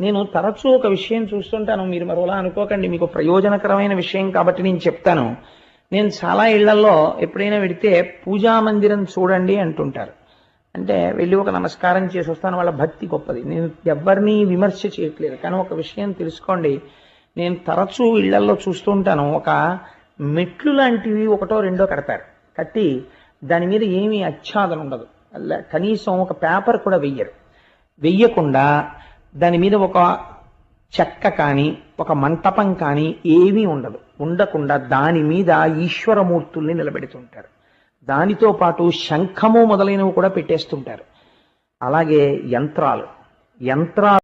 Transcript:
నేను తరచూ ఒక విషయం చూస్తుంటాను. మీరు మరోలా అనుకోకండి. మీకు ప్రయోజనకరమైన విషయం కాబట్టి నేను చెప్తాను. నేను చాలా ఇళ్ళలో ఎప్పుడైనా వెడితే పూజా మందిరం చూడండి అంటుంటారు. అంటే వెళ్ళి ఒక నమస్కారం చేసి వస్తాను. వాళ్ళ భక్తి గొప్పది. నేను ఎవరిని విమర్శ చేయట్లేదు. కానీ ఒక విషయం తెలుసుకోండి. నేను తరచూ ఇళ్ళలో చూస్తుంటాను ఒక మెట్లు లాంటివి ఒకటో రెండో కడతారు. కట్టి దాని మీద ఏమీ ఆచ్ఛాదన ఉండదు. కనీసం ఒక పేపర్ కూడా వెయ్యరు. వెయ్యకుండా దాని మీద ఒక చెక్క కానీ ఒక మంటపం కానీ ఏమీ ఉండదు. ఉండకుండా దాని మీద ఈశ్వరమూర్తుల్ని నిలబెడుతుంటారు. దానితో పాటు శంఖము మొదలైనవి కూడా పెట్టేస్తుంటారు. అలాగే యంత్రాలు. యంత్రాలు